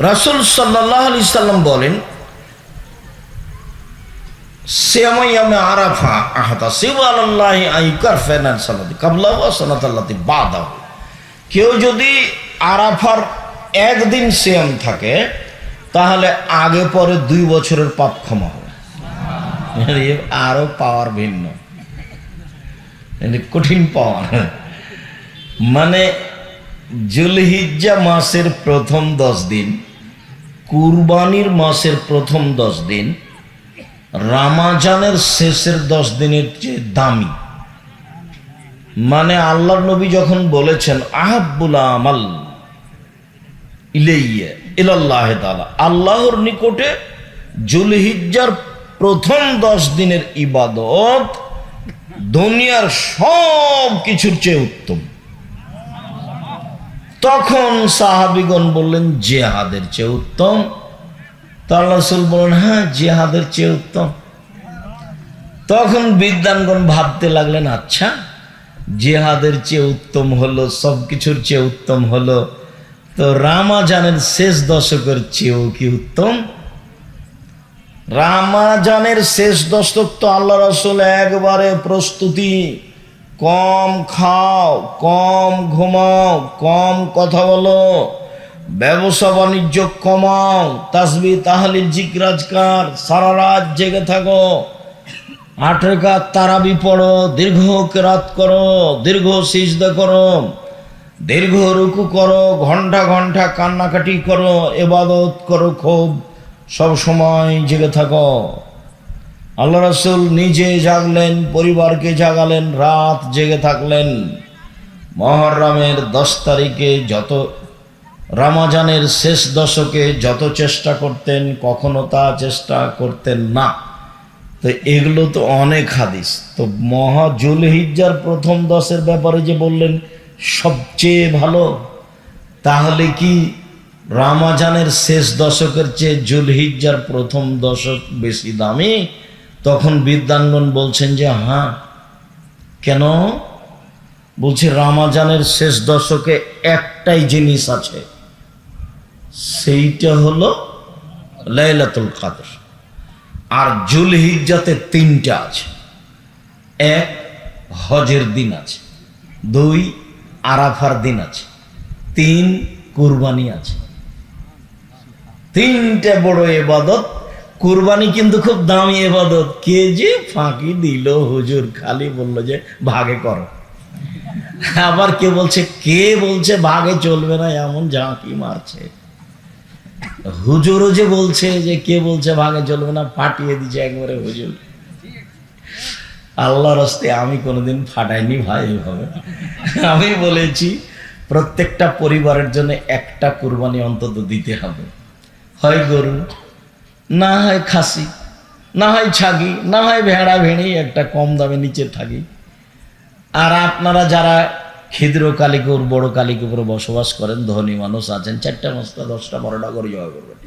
রাসুল সাল্লাহ আলি সাল্লাম বলেন আরাফা আহাতা আইকার কেউ যদি আরাফার একদিন শ্যাম থাকে, তাহলে আগে পরে দুই বছরের পাপ ক্ষমা হবে। আরও পাওয়ার ভিন্ন। কঠিন পাওয়ার। মানে জুলহিজ্জা মাসের প্রথম দশ দিন কুরবানির মাসের প্রথম দশ দিন, রামাজানের শেষের দশ দিনের চেয়ে দামি। মানে আল্লাহ নবী যখন বলেছেন আহাবুল আমাল ইলাইয়া ইলাল্লাহ তাআলা আল্লাহর নিকটে জুলহিজ্জার প্রথম দশ দিনের ইবাদত দুনিয়ার সব কিছুর চেয়ে উত্তম। তখন সাহাবিগণ বললেন, জেহাদের চেয়ে উত্তম। তা আল্লাহ বললেন হ্যাঁ জেহাদের চেয়ে উত্তম। তখন বিদ্যানগণ ভাবতে লাগলেন আচ্ছা জেহাদের চেয়ে উত্তম হলো সব কিছুর চেয়ে উত্তম হলো। তো রামাজানের শেষ দশকের চেয়েও কি উত্তম? রামাজানের শেষ দশক তো আল্লাহ রসুল একবারে প্রস্তুতি কম খাও, কম ঘুমাও, কম কথা বলো। ব্যবসা বাণিজ্য কমাও তাসবি তাহলিল জিকরাজকার সারা রাত জেগে থাকো। আট রেখাত তারাবি পড়ো, দীর্ঘ কেরাত করো, দীর্ঘ সিজদা করো, দীর্ঘ রুকু করো, ঘণ্টা ঘণ্টা কান্নাকাটি করো, এবাদত করো, খুব সব সময় জেগে থাকো। আল্লাহ রসুল নিজে জাগলেন, পরিবারকে জাগালেন, রাত জেগে থাকলেন। মহরমের দশ তারিখে যত, রামাজানের শেষ দশকে যত চেষ্টা করতেন, কখনো তা চেষ্টা করতেন না। তো এগুলো তো অনেক হাদিস। তো মহা জুলহিজ্জার প্রথম দশের ব্যাপারে যে বললেন, সবচেয়ে ভালো, তাহলে কি রামাজানের শেষ দশকের চেয়ে জুলহিজ্জার প্রথম দশক বেশি দামি? তখন বিদ্যাঙ্গন বলছেন যে হ্যাঁ কেন? বলছি, রামাজানের শেষ দশকে একটাই জিনিস আছে। সেইটা হলো লাইলাতুল কাদর। আর জুলহিজ্জাতে তিনটা আছে। এক, হজের দিন আছে। দুই, আরাফার দিন আছে। তিন, কুরবানি আছে। তিনটা বড় এবাদত কুরবানি কিন্তু খুব দামি এবাদত। কে যে ফাঁকি দিল? হুজুর খালি বলল যে, ভাগে করো। আবার কে বলছে কে বলছে ভাগে চলবে না? এমন ঝাঁকি মারছে। হুজুরও যে বলছে যে, কে বলছে ভাগে চলবে না? ফাটিয়ে দিচ্ছে একবারে হুজুর। আল্লাহর হস্তে আমি কোনোদিন ফাটাইনি ভাই এইভাবে আমি বলেছি, প্রত্যেকটা পরিবারের জন্য একটা কুরবানি অন্তত দিতে হবে। হয় গরু। না হয় খাসি, না হয় ছাগি, না হয় ভেড়া ভেড়ি, একটা কম দামে নিচে থাকি আর আপনারা যারা ক্ষুদ্র কালিকুর, বড় কালিকুপুরে বসবাস করেন, ধনী মানুষ আছেন, চারটা পাঁচটা দশটা, বারোটা করে জয় করবেন।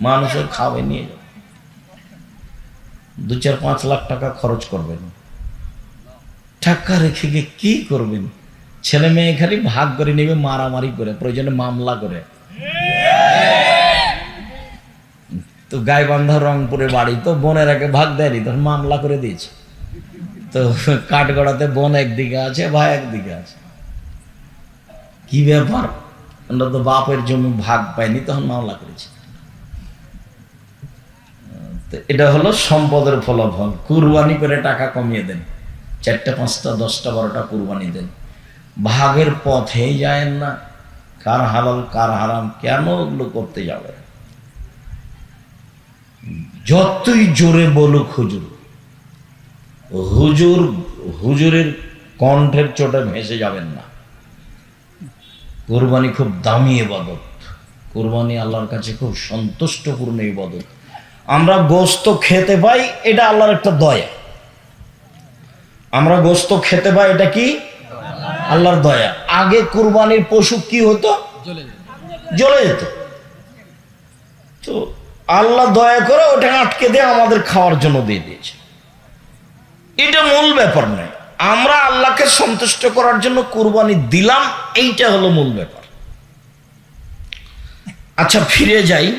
মানুষের খাবে নিয়ে যাবে দু চার পাঁচ লাখ টাকা খরচ করবেন। টাকা রেখে গিয়ে কি করবেন? ছেলে মেয়ে খালি ভাগ করে নেবে, মারামারি করে, প্রয়োজনে মামলা করে। তো গাইবান্ধা রংপুরে বাড়ি, তো বোনের আগে ভাগ দেয়নি তখন মামলা করে দিয়েছে। তো কাঠগড়াতে বোন একদিকে আছে, ভাই একদিকে আছে। কি ব্যাপার? আমরা তো বাপের জমি ভাগ পাইনি, তখন মামলা করেছি। তো এটা হলো সম্পদের ফলাফল। কুরবানি করে টাকা কমিয়ে দেন। চারটা, পাঁচটা, দশটা, বারোটা কুরবানি দেন। ভাগের পথেই যায়েন না। কার হালাল, কার হারাম, কেন ওগুলো করতে যাবে যতই জোরে বলুক হুজুর হুজুর হুজুরের কণ্ঠের চোটে ভেসে যাবেন না। কোরবানি খুব দামি এবাদত কোরবানি আল্লাহর কাছে খুব সন্তুষ্টপূর্ণ ইবাদত। আমরা গোস্ত খেতে পাই এটা আল্লাহর একটা দয়া। আমরা গোস্ত খেতে পাই এটা কি? আল্লাহর দয়া। আগে কুরবানির পশু কি হতো? জ্বলে যেত। তো আল্লাহ দয়া করে ওটা আটকে দিয়ে আমাদের খাওয়ার জন্য দিয়ে দিয়েছে। এটা মূল ব্যাপার নয়। আমরা আল্লাহকে সন্তুষ্ট করার জন্য কুরবানি দিলাম, এইটা হলো মূল ব্যাপার। আচ্ছা ফিরে যাই।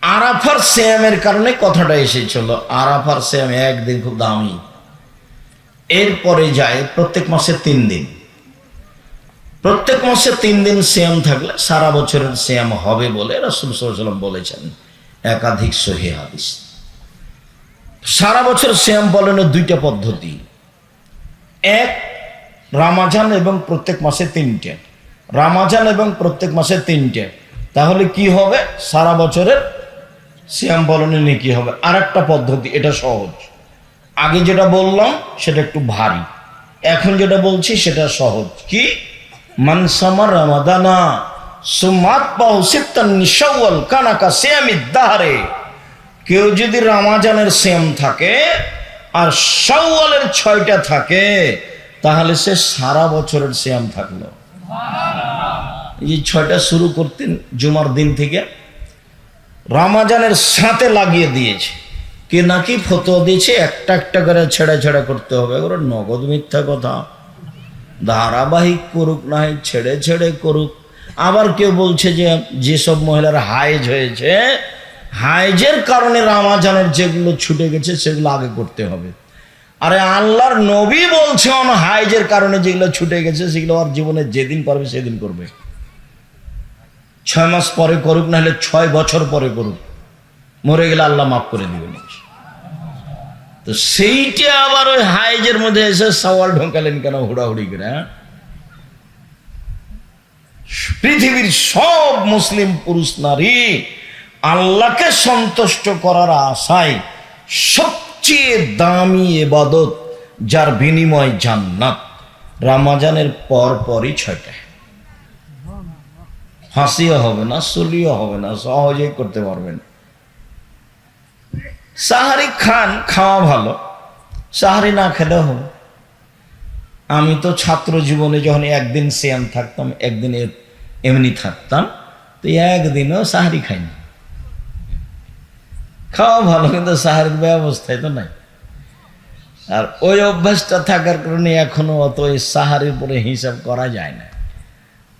আরাফার শ্যামের কারণে কথাটা এসেছিল। আরাফার শ্যাম একদিন খুব দামি। এরপরে যায় প্রত্যেক মাসে তিন দিন। প্রত্যেক মাসে তিন দিন শ্যাম থাকলে সারা বছরের শ্যাম হবে বলে রসুল বলেছেন। একাধিক সহি হাদিস। সারা বছর শ্যাম পালনের দুইটা পদ্ধতি। এক, রামাজান এবং প্রত্যেক মাসে তিনটে। রামাজান এবং প্রত্যেক মাসে তিনটে। তাহলে কি হবে? সারা বছরের শ্যাম পালনে নিয়ে কি হবে। আর একটা পদ্ধতি, এটা সহজ। আগে যেটা বললাম, সেটা একটু ভারী। এখন যেটা বলছি, সেটা সহজ। কি? মানসামার রামাদানা সুমাত পাও সিত্তান নিশাওয়াল কানাকা শ্যামি দাহারে। কেউ যদি রামাজানের শ্যাম থাকে আর শাওয়ালের ছয়টা থাকে তাহলে সে সারা বছরের শ্যাম থাকল। এই ছয়টা শুরু করতেন জুমার দিন থেকে রামাজানের সাথে লাগিয়ে দিয়েছে। কে নাকি ফটো দিয়েছে একটা একটা করে ছেড়া ছেড়া করতে হবে। ওরা নগদ মিথ্যা কথা। ধারাবাহিক করুক না হয় ছেড়ে ছেড়ে করুক। আবার কেউ বলছে যে, যেসব মহিলার হাইজ হয়েছে হাইজের কারণে রামাজানের যেগুলো ছুটে গেছে, সেগুলো আগে করতে হবে। আরে আল্লাহর নবী বলছেন হাইজের কারণে যেগুলো ছুটে গেছে, সেগুলো আর জীবনে যেদিন পারবে, সেদিন করবে। ছয় মাস পরে করুক না হলে ছয় বছর পরে করুক। মরে গেলে আল্লাহ মাফ করে দিবেন। তো সেইটা আবার ওই হাইজের মধ্যে এসে সওয়াল ঢোকালেন কেন হুড়াহুড়ি করে হ্যাঁ? পৃথিবীর সব মুসলিম পুরুষ নারী আল্লাহকে সন্তুষ্ট করার আশায় সবচেয়ে দামি এবাদত যার বিনিময় জান্নাত, রামাজানের পর পরই ছয়টা হাসিও হবে না, সলিও হবে না, সহজেই করতে পারবেন সাহারি খান খাওয়া ভালো, সাহারি না খেলেও হবে। আমি তো ছাত্র জীবনে যখন একদিন সিয়াম থাকতাম, একদিন এমনি থাকতাম, তো একদিনও সাহারি খাইনি। খাওয়া ভালো, কিন্তু সাহারির ব্যবস্থায় তো নাই। আর ওই অভ্যাসটা থাকার কারণে এখনও অত ওই সাহারির উপরে হিসাব করা যায় না।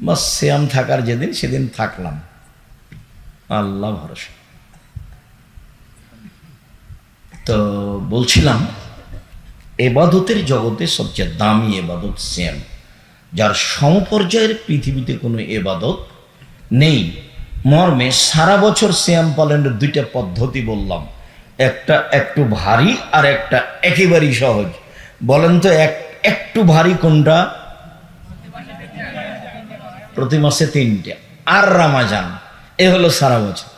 বা শ্যাম থাকার যেদিন, সেদিন থাকলাম। আল্লাহ ভরসা। তো বলছিলাম, এবাদতের জগতে সবচেয়ে দামি এবাদত শ্যাম যার সমপর্যায়ের পৃথিবীতে কোনো এবাদত নেই। মর্মে সারা বছর শ্যাম পালনের দুইটা পদ্ধতি বললাম। একটা একটু ভারী আর একটা একেবারেই সহজ। বলেন তো এক, একটু ভারী কোনটা? প্রতি মাসে তিনটে। আর রামাজান, এ হলো সারা বছর।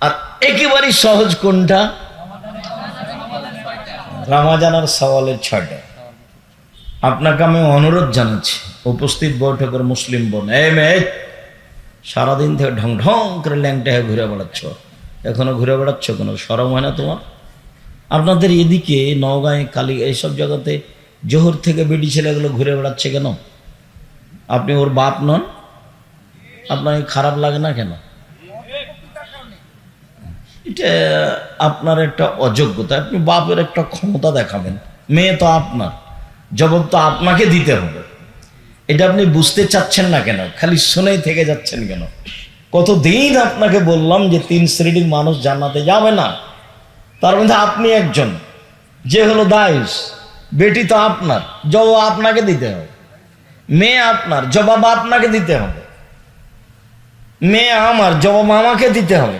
আর একেবারেই সহজ কোনটা? রামাজান আর সওয়ালের ছয়টা আপনাকে আমি অনুরোধ জানাচ্ছি, উপস্থিত বৈঠকের মুসলিম বোন, এই মেয়ে, সারাদিন থেকে ঢং ঢং করে ল্যাংটা ঘুরে বেড়াচ্ছ। এখনও ঘুরে বেড়াচ্ছ কোনো সরম হয় না তোমার? আপনাদের এদিকে নওগাঁয়, কালী, এইসব জায়গাতে জোহর থেকে বেডি ছেলেগুলো ঘুরে বেড়াচ্ছে কেন? আপনি ওর বাপ নন? আপনার খারাপ লাগে না কেন? এটা আপনার একটা অযোগ্যতা, আপনি বাপের একটা ক্ষমতা দেখাবেন। মেয়ে তো আপনার, জবাব তো আপনাকে দিতে হবে। এটা আপনি বুঝতে চাচ্ছেন না কেন? খালি শুনেই থেকে যাচ্ছেন কেন? কতদিন আপনাকে বললাম যে তিন শ্রেণির মানুষ জান্নাতে যাবে না। তার মধ্যে আপনি একজন, যে হলো দায়ুস বেটি তো আপনার, জবাব আপনাকে দিতে হবে। মেয়ে আপনার, জবাব আপনাকে দিতে হবে। মেয়ে আমার, জবাব আমাকে দিতে হবে।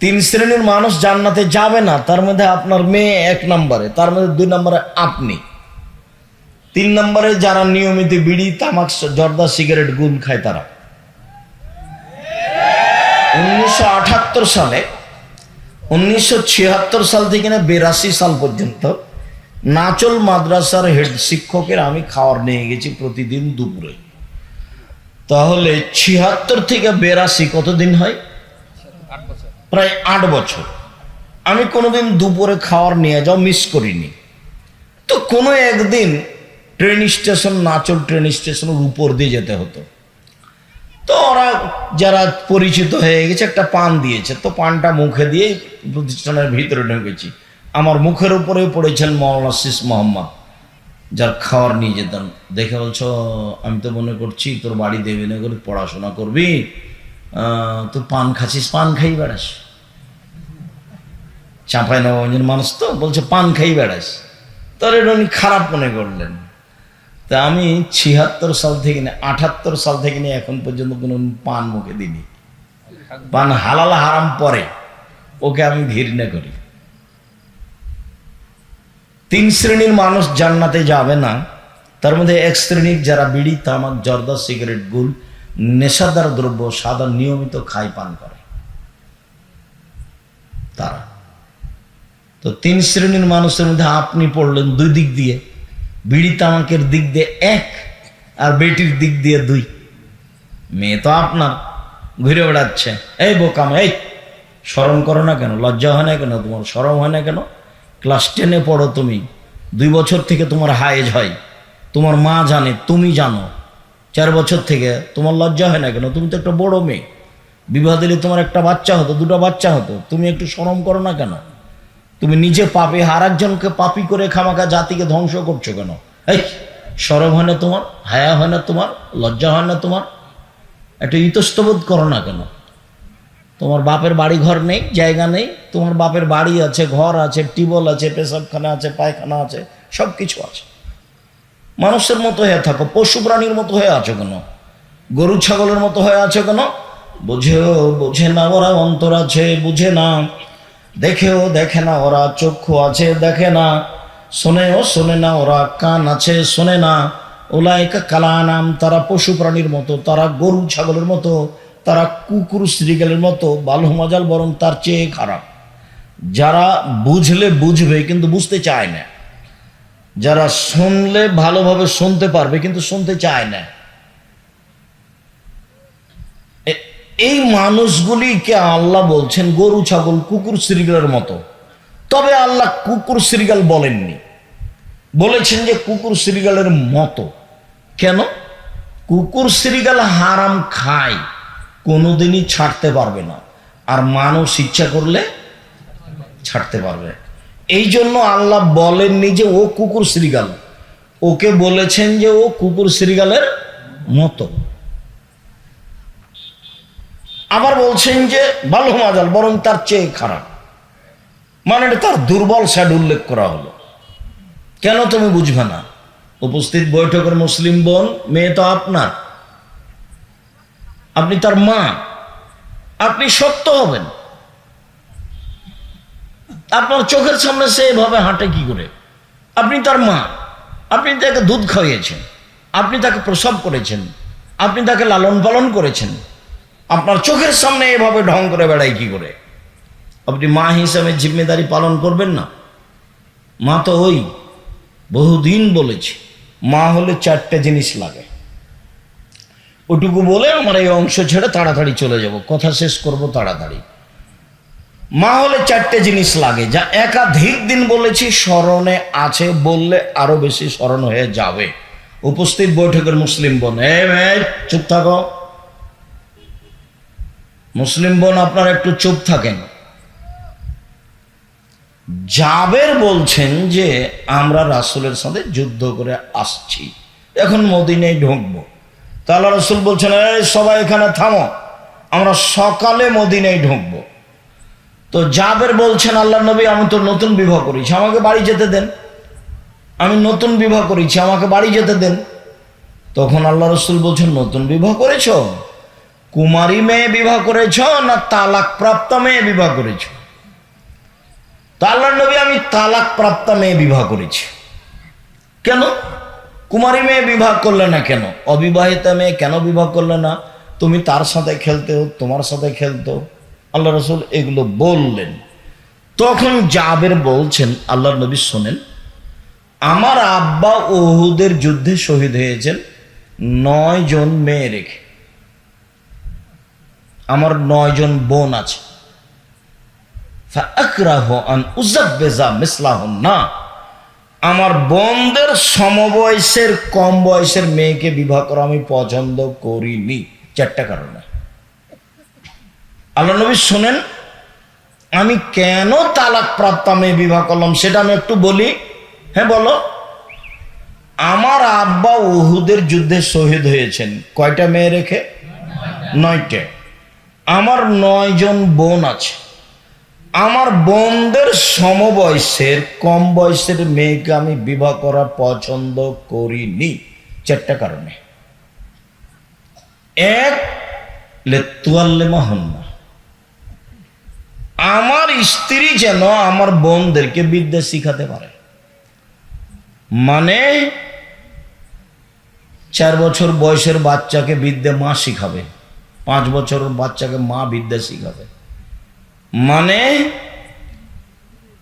তিন শ্রেণির মানুষ জান্নাতে যাবে না, তার মধ্যে আপনার মেয়ে এক নম্বরে, তার মধ্যে দুই নম্বরে আপনি। তিন নম্বরে যারা নিয়মিত বিড়ি, তামাক, জর্দা, সিগারেট গুল খায় তারা। উনিশশো সালে, উনিশশো ছিয়াত্তর সাল থেকে না বিরাশি সাল পর্যন্ত নাচল মাদ্রাসার হেড শিক্ষকের আমি খাওয়ার নিয়ে গেছি প্রতিদিন দুপুরে। তাহলে ছিয়াত্তর থেকে বেরাশি কতদিন হয়? প্রায় আট বছর। আমি কোনোদিন দুপুরে খাওয়ার নিয়ে যাও মিস করিনি। তো কোনো একদিন ট্রেন স্টেশন নাচল ট্রেন স্টেশনের উপর দিয়ে যেতে হতো। তো ওরা যারা পরিচিত হয়ে গেছে, একটা পান দিয়েছে। তো পানটা মুখে দিয়ে প্রতিষ্ঠানের ভিতরে ঢুকেছি। আমার মুখের উপরে পড়েছেন মৌলানা শিস মোহাম্মদ, যার খাওয়ার নিয়ে যেতাম। দেখে বলছো, আমি তো মনে করছি তোর বাড়ি দেবে না করে পড়াশোনা করবি? তুই পান খাচ্ছিস, পান খাই বেড়াস। চাঁপাই নবাবগঞ্জের মানুষ তো, বলছে পান খাই বেড়াস। তার এটা উনি খারাপ মনে করলেন। তা আমি ছিয়াত্তর সাল থেকে নিয়ে আঠাত্তর সাল থেকে নিয়ে এখন পর্যন্ত কোনো পান মুখে দিইনি। পান হালাল হারাম পরে, ওকে আমি ঘৃণা করি। তিন শ্রেণির মানুষ জান্নাতে যাবে না, তার মধ্যে এক শ্রেণির যারা বিড়ি, তামাক, জর্দা, সিগারেট, গুল নেশাদার দ্রব্য সাদা নিয়মিত খায় পান করে। তারা। তো তিন শ্রেণির মানুষের মধ্যে আপনি পড়লেন দুই দিক দিয়ে। বিড়ি তামাকের দিক দিয়ে এক আর বেটির দিক দিয়ে দুই। মেয়ে তো আপনার, ঘুরে বেড়াচ্ছে। এই বোকাম, এই! স্মরণ করো না কেন, লজ্জা হয় না কেন, তোমার সরম হয় না কেন? ক্লাস টেনে পড়ো তুমি। দুই বছর থেকে তোমার হায়েজ হয়। তোমার মা জানে, তুমি জানো। চার বছর থেকে তোমার লজ্জা হয় না কেন? তুমি তো একটা বড় মেয়ে। বিবাহ দিলে তোমার একটা বাচ্চা হতো, দুটো বাচ্চা হতো। তুমি একটু শরম করো না কেন? তুমি নিজে পাপে আর একজনকে পাপি করে খামাখা জাতিকে ধ্বংস করছ কেন? এই সরম হয় না তোমার? হায়া হয় না তোমার? লজ্জা হয় না তোমার? একটু ইতস্তবোধ করো না কেন? তোমার বাপের বাড়ি ঘর নেই, জায়গা নেই। তোমার বাপের বাড়ি আছে, ঘর আছে টিবল আছে, পেশাবখানা আছে, পায়খানা আছে সব কিছু আছে। মানুষের মতো হয়ে থাকো, পশু প্রাণীর মতো হয়ে আছো কেন? গরু, ছাগলের মতো হয়ে আছো কেন? বুঝেও বুঝে না ওরা অন্তর আছে, বুঝে না। দেখেও দেখে না ওরা, চক্ষু আছে, দেখে না। শোনেও শোনে না ওরা, কান আছে, শোনে না। ওলাইকা কালা নাম তারা পশু প্রাণীর মতো, তারা গরু, ছাগলের মতো, তারা কুকুর শ্রীগালের মতো বালু বরং তার চেয়ে খারাপ। যারা বুঝলে বুঝবে, কিন্তু বুঝতে চায় না। যারা শুনলে ভালোভাবে শুনতে পারবে, কিন্তু শুনতে চায় না। এই মানুষগুলিকে আল্লাহ বলছেন, গরু, ছাগল, কুকুর শ্রীগালের মতো। তবে আল্লাহ কুকুর শ্রীগাল বলেননি। বলেছেন যে কুকুর শ্রীগালের মতো। কেন? কুকুর শ্রীগাল হারাম খায়, কোনোদিনই ছাড়তে পারবে না। আর মানুষ ইচ্ছা করলে ছাড়তে পারবে। এই জন্য আল্লাহ বলেননি যে ও কুকুর শ্রীগাল। ওকে বলেছেন যে ও কুকুর শ্রীগালের মতো। আবার বলছেন যে ভালো মাজাল, বরং তার চেয়ে খারাপ। মানে তার দুর্বল স্যাড উল্লেখ করা হলো। কেন তুমি বুঝবে না? উপস্থিত বৈঠকের মুসলিম বোন, মেয়ে তো আপনার। আপনি তার মা। আপনি সত্য হবেন। আপনার চোখের সামনে সে এভাবে হাঁটে কি করে? আপনি তার মা। আপনি তাকে দুধ খাইয়েছেন। আপনি তাকে প্রসব করেছেন। আপনি তাকে লালন পালন করেছেন। আপনার চোখের সামনে এভাবে ঢং করে বেড়াই কি করে? আপনি মা হিসাবে জিম্মেদারি পালন করবেন না? মা তো ওই বহুদিন বলেছি, মা হলে চারটে জিনিস লাগে। ওটুকু বলে আমার এই অংশ ছেড়ে তাড়াতাড়ি চলে যাব। কথা শেষ করব তাড়াতাড়ি। মা হলে চারটে জিনিস লাগে যা একাধিক দিন বলেছি স্মরণে আছে বললে আরও বেশি স্মরণ হয়ে যাবে। উপস্থিত বৈঠকের মুসলিম বোন এ মেয়ে, চুপ থাকো। মুসলিম বোন আপনারা একটু চুপ থাকেন। জাবের বলছেন যে আমরা রাসুলের সাথে যুদ্ধ করে আসছি এখন মদিনায় ঢুকবো। তাহলে রসুল বলছেন সবাই এখানে থামো আমরা সকালে মদিনায় ঢুকবো। তো জাবের বলছেন আল্লাহ নবী, আমি তো নতুন বিবাহ করেছি। আমাকে বাড়ি যেতে দেন। আমি নতুন বিবাহ করেছি, আমাকে বাড়ি যেতে দেন। তখন আল্লাহ রসুল বলছেন, নতুন বিবাহ করেছ? কুমারী মেয়ে বিবাহ করেছ না তালাক প্রাপ্ত মেয়ে বিবাহ করেছ? তো নবী, আমি তালাক প্রাপ্ত মেয়ে বিবাহ করেছি। কেন? কুমারী মেয়ে বিবাহ করলে না কেন? অবিবাহিতা মেয়ে কেন বিবাহ করলে না? তুমি তার সাথে খেলতেও তোমার সাথে খেলতো। আল্লাহ রসুল এগুলো বললেন। তখন জাবের বলছেন আল্লাহ নবী শোনেন, আমার আব্বা ওহুদের যুদ্ধে শহীদ হয়েছেন, নয় জন মেয়ে রেখে। আমার নয় জন বোন আছে। না, আমার বোনদের সমবয়সের কম বয়সের মেয়েকে বিবাহ করা আমি পছন্দ করিনি, চারটা কারণে। আল্লাহ নবী শোনেন, আমি কেন তালাক প্রাপ্ত মেয়ে বিবাহ করলাম সেটা আমি একটু বলি। হ্যাঁ বলো। আমার আব্বা উহুদের যুদ্ধে শহীদ হয়েছেন। কয়টা মেয়ে রেখে? নয়টা। আমার নয়জন বোন আছে। আমার বোনদের সমবয়সের, কম বয়সের মেয়েকে আমি বিবাহ করা পছন্দ করিনি। চারটা কারণে। এক লেতুয়াল্লেমা হন না আমার স্ত্রী যেন আমার বোনদেরকে বিদ্যা শিখাতে পারে। মানে চার বছর বয়সের বাচ্চাকে বিদ্যা মা শিখাবে, পাঁচ বছরের বাচ্চাকে মা বিদ্যা শিখাবে। মানে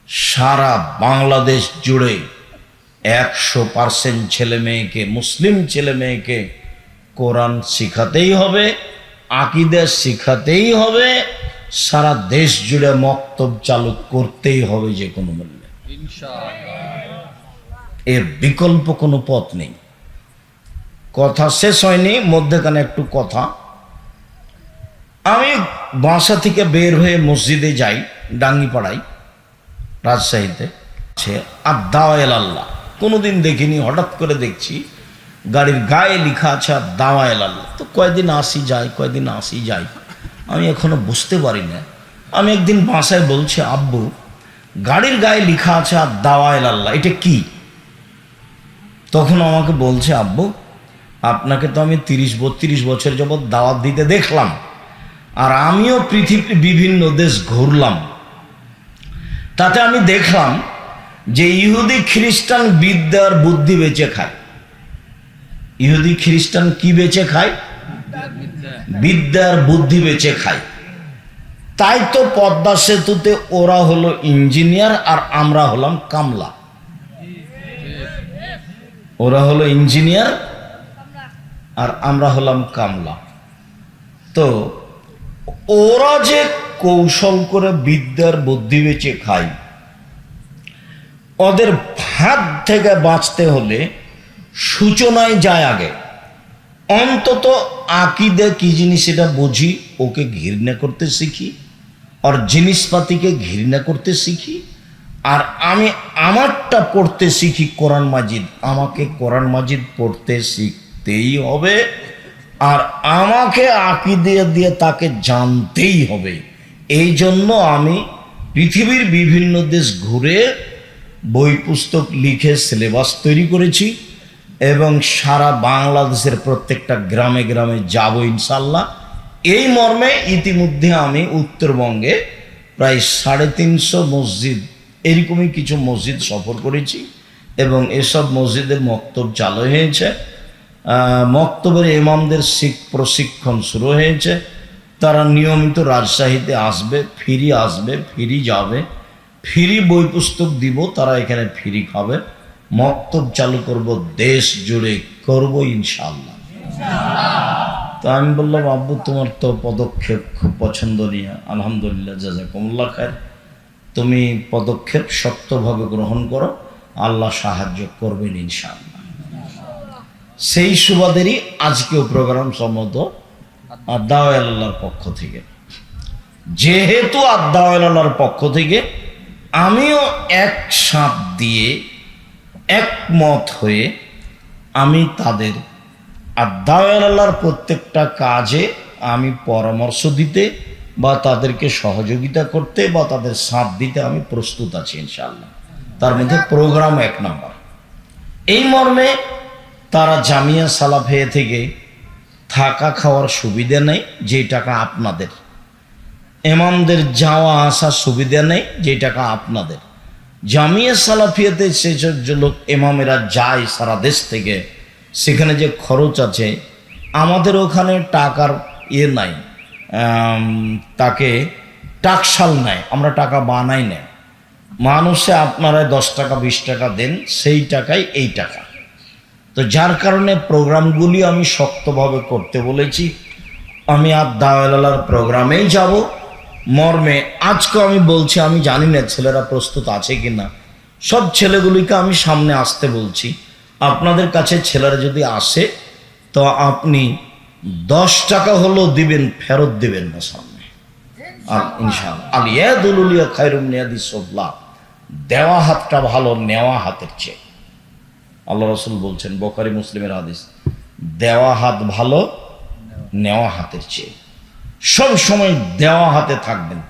সারা বাংলাদেশ জুড়ে একশো পার্সেন্ট ছেলে মেয়েকে, মুসলিম ছেলে মেয়েকে কোরআন শিখাতেই হবে, আকিদা শিখাতেই হবে সারা দেশ জুড়ে মক্তব চালু করতেই হবে যে কোনো মূল্যে। এর বিকল্প কোনো পথ নেই। কথা শেষ হয়নি মধ্যেখানে একটু কথা। আমি বাসা থেকে বের হয়ে মসজিদে যাই ডাঙ্গিপাড়ায় রাজশাহীতে। সে আদাওয়াল আল্লাহ। কোনোদিন দেখিনি হঠাৎ করে দেখছি গাড়ির গায়ে লেখা আছে দাওয়াল আল্লাহ। তো কয়দিন আসি যাই কয়দিন আসি যাই আমি এখনও বুঝতে পারি না আমি একদিন বাসায় বলছি, আব্বু, গাড়ির গায়ে লেখা আছে, আর দাওয়াল আল্লাহ এটা কি? তখন আমাকে বলছে, আব্বু, আপনাকে তো আমি তিরিশ, বত্রিশ বছর যাবৎ দাওয়াত দিতে দেখলাম, আর আমিও পৃথিবীর বিভিন্ন দেশ ঘুরলাম। তাতে আমি দেখলাম যে ইহুদি খ্রিস্টান বিদ্যার বুদ্ধি বেঁচে খায়। ইহুদি খ্রিস্টান কি বেঁচে খায়? বিদ্যার বুদ্ধি বেঁচে খায়। তাই তো পদ্মা সেতুতে ওরা হলো ইঞ্জিনিয়ার আর আমরা হলাম কামলা। ওরা হলো ইঞ্জিনিয়ার আর আমরা হলাম কামলা। তো ওরা যে কৌশল করে বিদ্যার বুদ্ধি বেঁচে খায়, ওদের ভাত থেকে বাঁচতে হলে সূচনায় যায় আগে। অন্তত আকিদে কি জিনিস এটা বুঝি, ওকে ঘৃণা করতে শিখি, আর জিনিসপাতিকে ঘৃণা করতে শিখি, আর আমি আমারটা পড়তে শিখি কোরআন মাজিদ, আমাকে কোরআন মাজিদ পড়তে শিখতেই হবে, আর আমাকে আকিদে দিয়ে তাকে জানতেই হবে। এই জন্য আমি পৃথিবীর বিভিন্ন দেশ ঘুরে বই পুস্তক লিখে সিলেবাস তৈরি করেছি। এবং সারা বাংলাদেশের প্রত্যেকটা গ্রামে গ্রামে যাব ইনশাল্লাহ এই মর্মে ইতিমধ্যে আমি উত্তরবঙ্গে প্রায় সাড়ে তিনশো মসজিদ, এরকমই কিছু মসজিদ সফর করেছি এবং এসব মসজিদের মক্তব চালু হয়েছে। মক্তবের ইমামদের শিখ প্রশিক্ষণ শুরু হয়েছে। তারা নিয়মিত রাজশাহীতে আসবে, ফিরি আসবে, ফিরি যাবে। ফিরি বই পুস্তক দিব, তারা এখানে ফিরি খাবে। মক্তব চালু করব, দেশ জুড়ে করব ইনশাল্লাহ তো আমি বললাম, আব্বু, তোমার তো পদক্ষেপ খুব পছন্দনীয়। আলহামদুলিল্লাহ, জাজাকুমুল্লাহ খায় তুমি পদক্ষেপ শক্তভাবে গ্রহণ করো, আল্লাহ সাহায্য করবেন ইনশাআল্লাহ। সেই সুবাদেরই আজকেও প্রোগ্রাম সম্মত আদাওয়াল আল্লাহর পক্ষ থেকে। যেহেতু আদাওয়াল আল্লাহর পক্ষ থেকে, আমিও এক সাপ দিয়ে একমত হয়ে আমি তাদের আদাওয়াল আল্লাহর প্রত্যেকটা কাজে আমি পরামর্শ দিতে বা তাদেরকে সহযোগিতা করতে বা তাদের সাথ দিতে আমি প্রস্তুত আছি, ইনশাআল্লাহ। তার মধ্যে প্রোগ্রাম এক নম্বর। এই মর্মে তারা জামিয়া সালাফে থেকে থাকা খাওয়ার সুবিধা নেই যে টাকা আপনাদের। এমামদের যাওয়া আসার সুবিধা নেই যে টাকা আপনাদের। জামিয়া সালাফিয়াতে সেসব যে লোক এমামেরা যায় সারা দেশ থেকে, সেখানে যে খরচ আছে, আমাদের ওখানে টাকার ইয়ে নাই তাকে টাকশাল নেয় আমরা টাকা বানাই না মানুষে আপনারা দশ টাকা, বিশ টাকা দেন, সেই টাকাই এই টাকা। তো যার কারণে প্রোগ্রামগুলি আমি শক্তভাবে করতে বলেছি। আমি আর দাওয়ালার প্রোগ্রামেই যাব। মর্মে আজকে আমি বলছি, আমি জানি না ছেলেরা প্রস্তুত আছে কি না সব ছেলেগুলিকে আমি সামনে আসতে বলছি। আপনাদের কাছে ছেলেরা যদি আসে, তো আপনি দশ টাকা হলেও দিবেন, ফেরত দিবেন না সামনে। আর ইনশাআল্লাহ। আল ইয়াদুলিয়া খায়রুম নিয়াদি সবলা। দেওয়া হাতটা ভালো, নেওয়া হাতের চেয়ে। আল্লাহ রসুল বলছেন, বোখারি মুসলিমের হাদিস, দেওয়া হাত ভালো, নেওয়া হাতের চেয়ে। সব সময় দেওয়া হাতে থাকবেন।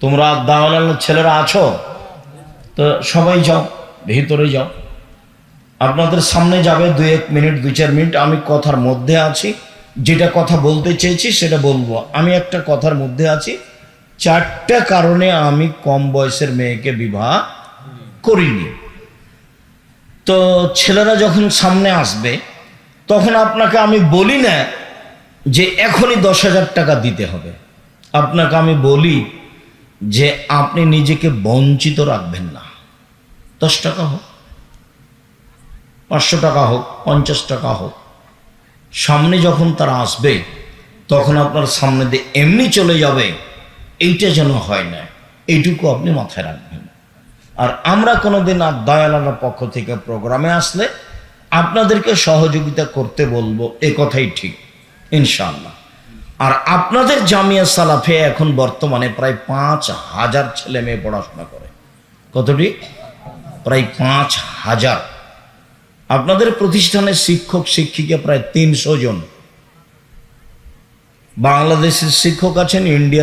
তোমরা দাওয়ালার ছেলেরা আছো? তো সবাই যাও, ভিতরে যাও। আপনাদের সামনে যাবে দুই এক মিনিট, দুই চার মিনিট। আমি কথার মধ্যে আছি। যেটা কথা বলতে চেয়েছি সেটা বলব। আমি একটা কথার মধ্যে আছি। চারটা কারণে আমি কম বয়সের মেয়েকে বিবাহ করিনি। তো ছেলেরা যখন সামনে আসবে, তখন আপনাকে আমি বলি না যে এখনই দশ হাজার টাকা দিতে হবে। আপনাকে আমি বলি যে আপনি নিজেকে বঞ্চিত রাখবেন না। দশ টাকা হোক, পাঁচশো টাকা হোক, পঞ্চাশ টাকা হোক, সামনে যখন তারা আসবে, তখন আপনার সামনে দিয়ে এমনি চলে যাবে, এইটা যেন হয় না। এইটুকু আপনি মাথায় রাখবেন। আর আমরা কোনোদিন আর দয়ালার পক্ষ থেকে প্রোগ্রামে আসলে আপনাদেরকে সহযোগিতা করতে বলব, এ কথাই ঠিক। ইনশাআল্লাহ। আর আপনাদের জামিয়া সালাফে এখন বর্তমানে প্রায় পাঁচ হাজার ছেলে মেয়ে পড়াশোনা করে। কতটি? প্রায় পাঁচ হাজার। আপনাদের প্রতিষ্ঠানের শিক্ষক, শিক্ষিকা প্রায় তিনশো জন। বাংলাদেশের শিক্ষক আছেন, ইন্ডিয়ার